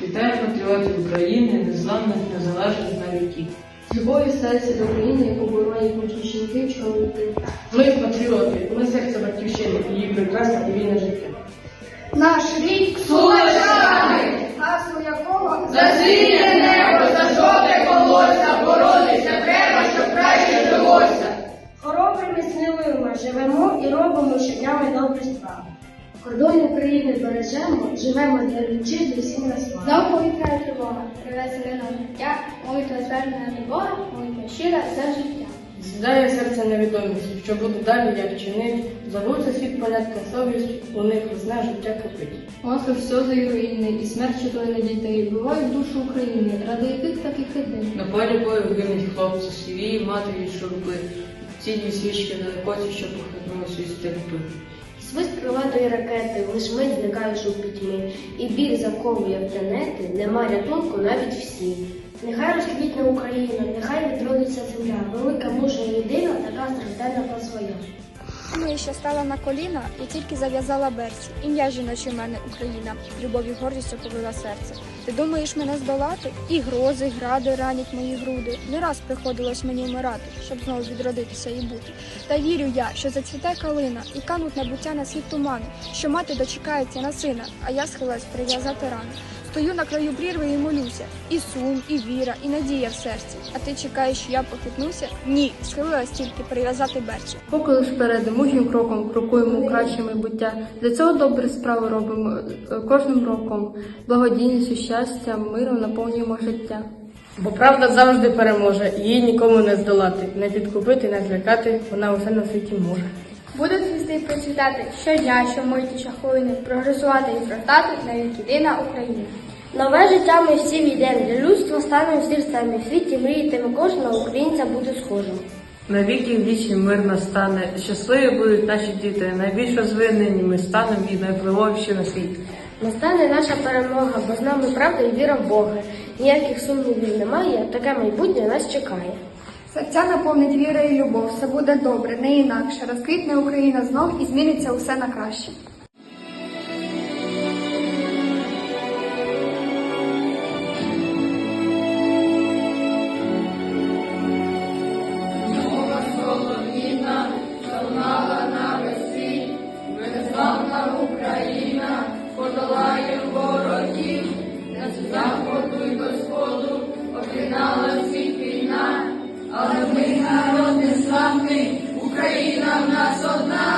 патріотів України, незламних, незалежних на віки. З любов'ю серця до України, яку боронять батьківщинки, чоловіки. Ми патріоти, ми серце батьківщини, її прекрасне і вільне життя. Наш рік Сулачани! гасло якого За синє небо, за жовте колося, боротися треба, щоб краще жилося. хоробрими сміливими живемо і робимо щоднями добрі справи. Кордони України бережемо, живемо для вітчизни всім на славу. Знов повітряна тривога, привезли нам життя, молитва звернена до Бога, молитва щира за життя. Зідає серце невідомість, що буде далі, як чинить, забудься світ понятка совість, у них зна життя кипить. Масло сльози руїни і смерть чотири дітей вбивають душу України, ради яких таких ідей. На полі бою гинуть хлопці, сіві, матері, шурби, цілі свічки на коті, що похитнулися із степи. Свист крилатої ракети, лиш мить зникаєш у пітьмі, і біль заковує в тенети, нема рятунку навіть всі. Нехай розквітне Україна, нехай відродиться земля, велика мужня єдина, така стражденна та своя. Ми ще стала на коліна і тільки зав'язала берці. Ім'я жіноче в мене Україна, любов і гордість оповила серце. Ти думаєш мене здолати? І грози, гради ранять мої груди. Не раз приходилось мені вмирати, щоб знову відродитися і бути. Та вірю я, що зацвіте калина і кануть набуття на світ тумани, що мати дочекається на сина, а я схилась прив'язати рану. Стою на краю прірви і молюся. І сум, і віра, і надія в серці. А ти чекаєш, що я похитнуся? Ні, схилилась тільки прив'язати берцю. Поки лиш вперед, мужнім кроком крокуємо у краще майбуття. Для цього добрі справи робимо е, кожним роком. Благодійністю, щастям, миром наповнюємо життя. Бо правда завжди переможе, її нікому не здолати, не підкупити, не злякати, вона усе на світі може. Будуть звізди процвітати щодня, що миті щохвилини, прогресувати і зростати навіть єдина Україна. Нове життя ми всі війдемо, для людства станемо зірцями, в світі мріятиме кожного українця бути схожим. Навіки вічі мир настане, щасливі будуть наші діти, найбільш розвинені ми станемо і найвпливовіші на світ. Настане наша перемога, бо з нами правда і віра в Бога. Ніяких сумнівів немає, таке майбутнє нас чекає. Серця наповнить віра і любов, все буде добре, не інакше. Розквітне Україна знов і зміниться усе на краще. танки, Україна в нас одна.